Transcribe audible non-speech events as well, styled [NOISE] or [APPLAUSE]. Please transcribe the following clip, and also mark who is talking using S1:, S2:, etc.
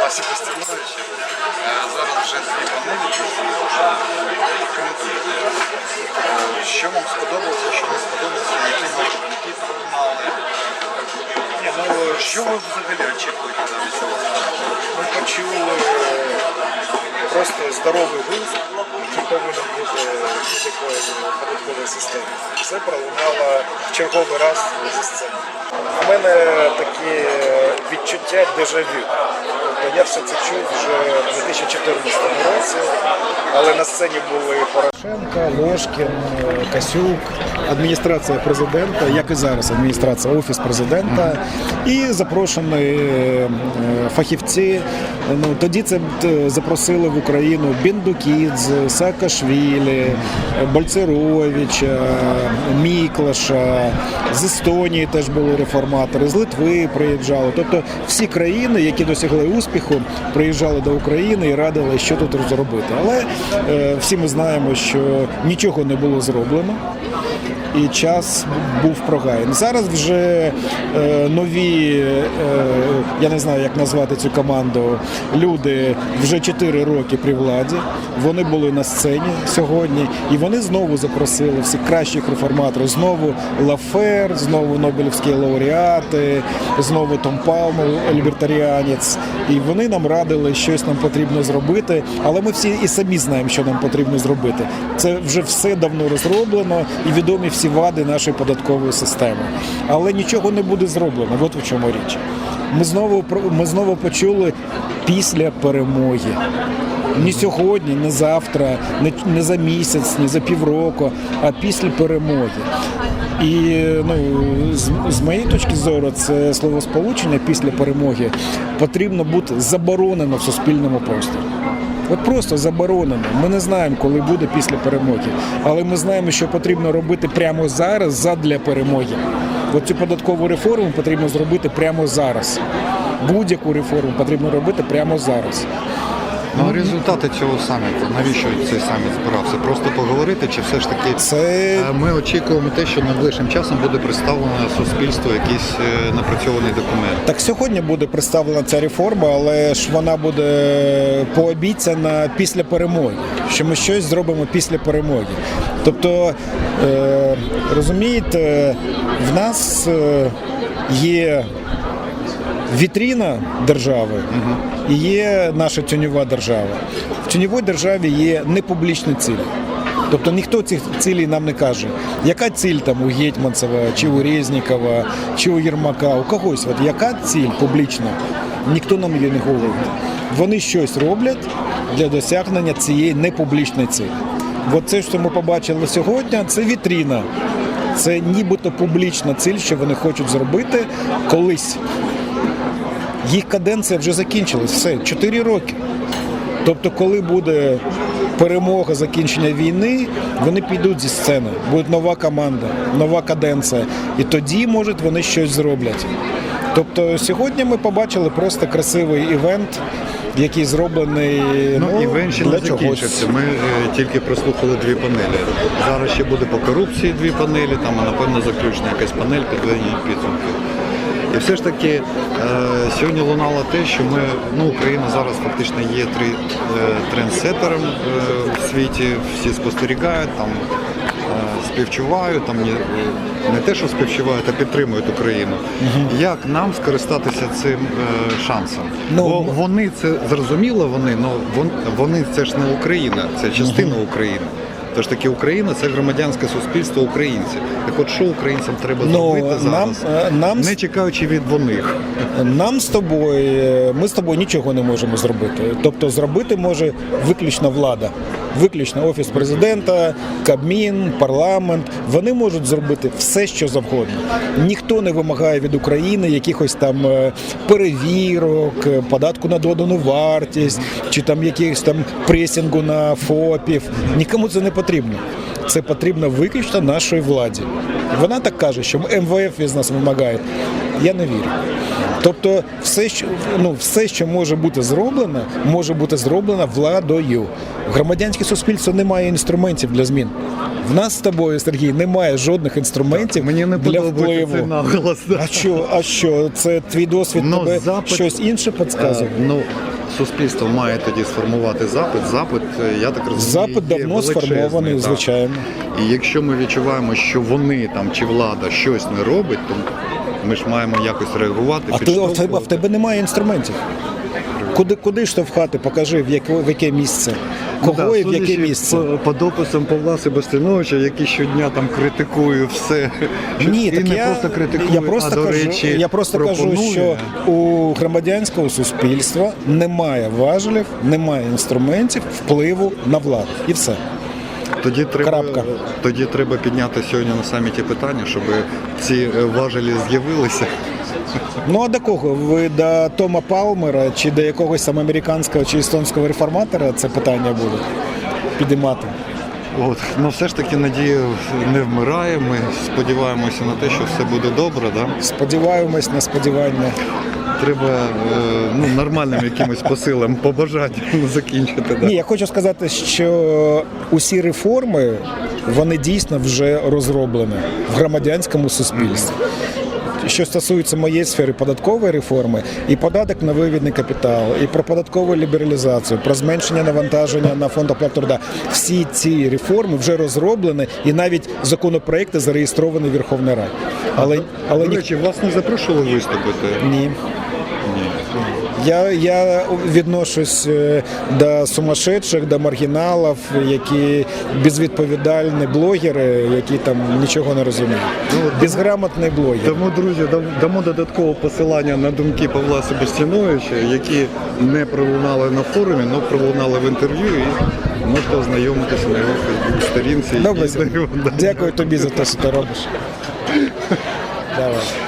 S1: Вася Костянович. Е, Зараз вже дві панелі. Е, що вам сподобалося, що не сподобалося, які пролунали. Ні, ну, що ви взагалі очікуєте від цього?
S2: Ми почули просто здоровий глузд, який повинен бути в такої податкової системи. Це пролунало в черговий раз зі сцени. У мене відчуття дежавю. Тобто я все це чув вже в 2014 році, але на сцені були Порошенко, Ложкін, Касюк, адміністрація президента, як і зараз адміністрація офіс президента, і запрошені е, фахівці. Ну тоді це е, запросили в Україну Бендукідзе, Саакашвілі, Бальцеровича, Міклаша. З Естонії теж були реформатори, з Литви приїжджали. Тобто всі країни, які досягли успіху, приїжджали до України і радили, що тут зробити. Але е, всі ми знаємо, що нічого не було зроблено. І час був прогаяний. Зараз вже е, нові, е, я не знаю, як назвати цю команду. Люди вже 4 роки при владі. Вони були на сцені сьогодні, і вони знову запросили всіх кращих реформаторів. Знову Лафер, знову Нобелівські лауреати, знову Том Палмер, лібертаріанець. І вони нам радили, щось нам потрібно зробити. Але ми всі і самі знаємо, що нам потрібно зробити. Це вже все давно розроблено і відомі всі вади нашої податкової системи. Але нічого не буде зроблено. От в чому річ. Ми знову ми знову почули після перемоги. Ні сьогодні, ні завтра, не, не за місяць, ні за півроку, а після перемоги. І ну, з, з моєї точки зору, це словосполучення після перемоги потрібно бути заборонено в суспільному просторі. От просто заборонено. Ми не знаємо, коли буде після перемоги. Але ми знаємо, що потрібно робити прямо зараз задля перемоги. От цю податкову реформу потрібно зробити прямо зараз. Будь-яку реформу потрібно робити прямо зараз.
S3: Ну, результати цього саміту, навіщо цей саміт збирався? Просто поговорити, чи все ж таки
S2: Це
S3: Е, ми очікуємо те, що найближчим часом буде представлено суспільству якийсь е, напрацьований документ.
S2: Так сьогодні буде представлена ця реформа, але ж вона буде пообіцяна після перемоги, що ми щось зробимо після перемоги. Тобто, е, розумієте, в нас є вітріна держави і є наша тіньова держава. В тіньовій державі є непублічні цілі. Тобто ніхто цих цілей нам не каже, яка ціль там у Гетьманцева, чи у Резнікова, чи у Єрмака, у когось. От яка ціль публічна? Ніхто нам її не говорить. Вони щось роблять для досягнення цієї непублічної цілі. От це, що ми побачили сьогодні, це вітріна. Це нібито публічна ціль, що вони хочуть зробити колись. Їх каденція вже закінчилась. Все, 4 роки. Тобто, коли буде перемога закінчення війни, вони підуть зі сцени. Буде нова команда, нова каденція. І тоді, може, вони щось зроблять. Тобто сьогодні ми побачили просто красивий івент, який зроблений
S3: Ну, івент ще не закінчився. Ми е, тільки прослухали дві панелі. Зараз ще буде по корупції дві панелі, там напевно заключна якась панель підведення підсумків. І все ж таки е, сьогодні лунало те, що ми, ну, Україна зараз фактично є три, е, трендсеттером е, в світі, всі спостерігають, там е, співчувають, там не, не те, що співчувають, а підтримують Україну. Як нам скористатися цим е, шансом?
S2: Ну,
S3: Бо вони це зрозуміло, вони, але вони це ж не Україна, це частина України. Тож таки Україна це громадянське суспільство українців. Так от що українцям треба
S2: Ну,
S3: зробити
S2: нам,
S3: зараз,
S2: е, нам
S3: не чекаючи від них.
S2: Нам з тобою, ми з тобою нічого не можемо зробити. Тобто зробити може виключно влада, виключно офіс президента, Кабмін, парламент. Вони можуть зробити все, що завгодно. Ніхто не вимагає від України якихось там е, перевірок, е, податку на додану вартість чи там якихось там пресінгу на ФОПів. Нікому це не потрібно. Це потрібно виключно нашій владі. Вона так каже, що МВФ від нас вимагає. Я не вірю. Тобто, все, що ну все, що може бути зроблено, може бути зроблено владою. Громадянське суспільство немає інструментів для змін. В нас з тобою, Сергій, немає жодних інструментів
S3: Мені не
S2: для впливу.
S3: цей наголос.
S2: А що, а що? Це твій досвід
S3: Ну,
S2: тебе
S3: запит-
S2: щось інше підказує?
S3: Е, Ну, суспільство має тоді сформувати запит. Запит, е, я так розумію,
S2: Запит давно сформований,
S3: так.
S2: звичайно.
S3: І якщо ми відчуваємо, що вони там чи влада щось не робить, то ми ж маємо якось реагувати.
S2: А ти, в тебе, в тебе немає інструментів. Куди, куди штовхати? Покажи, в яке, в яке місце.
S3: Ну
S2: Кого і в яке місце.
S3: По, по дописам Павла Себастьяновича, який щодня там критикує все.
S2: Ні, так
S3: не
S2: я,
S3: просто критикує,
S2: я просто
S3: а до
S2: кажу,
S3: речі,
S2: я просто кажу, що у громадянського суспільства немає важелів, немає інструментів впливу на владу. І все.
S3: Тоді треба,
S2: Крапка.
S3: тоді треба підняти сьогодні на саміті питання, щоб ці важелі з'явилися.
S2: Ну а до кого? Ви до Тома Палмера чи до якогось там американського чи естонського реформатора це питання буде підіймати?
S3: От. Ну все ж таки надія не вмирає. Ми сподіваємося на те, що все буде добре. Да?
S2: Сподіваємось на сподівання.
S3: Треба е, ну, нормальним якимось посилам, побажанням закінчити. Да?
S2: Ні, я хочу сказати, що усі реформи вони дійсно вже розроблені в громадянському суспільстві. Що стосується моєї сфери податкової реформи, і податок на вивідний капітал, і про податкову лібералізацію, про зменшення навантаження на фонд оплати труда, всі ці реформи вже розроблені, і навіть законопроекти зареєстровані в Верховній Раді. Але, але
S3: До речі, вас не запрошували виступити?
S2: ні. Я, я відношусь е, до сумасшедших, до маргіналів, які безвідповідальні блогери, які там нічого не розуміють. Безграмотний блогер.
S3: Тому, друзі, дамо додаткове посилання на думки Павла Себастьяновича, які не пролунали на форумі, але пролунали в інтерв'ю і можете ознайомитися на його сторінці.
S2: Добре,
S3: І- [LAUGHS]
S2: дякую тобі за те, що ти робиш. [LAUGHS] Давай.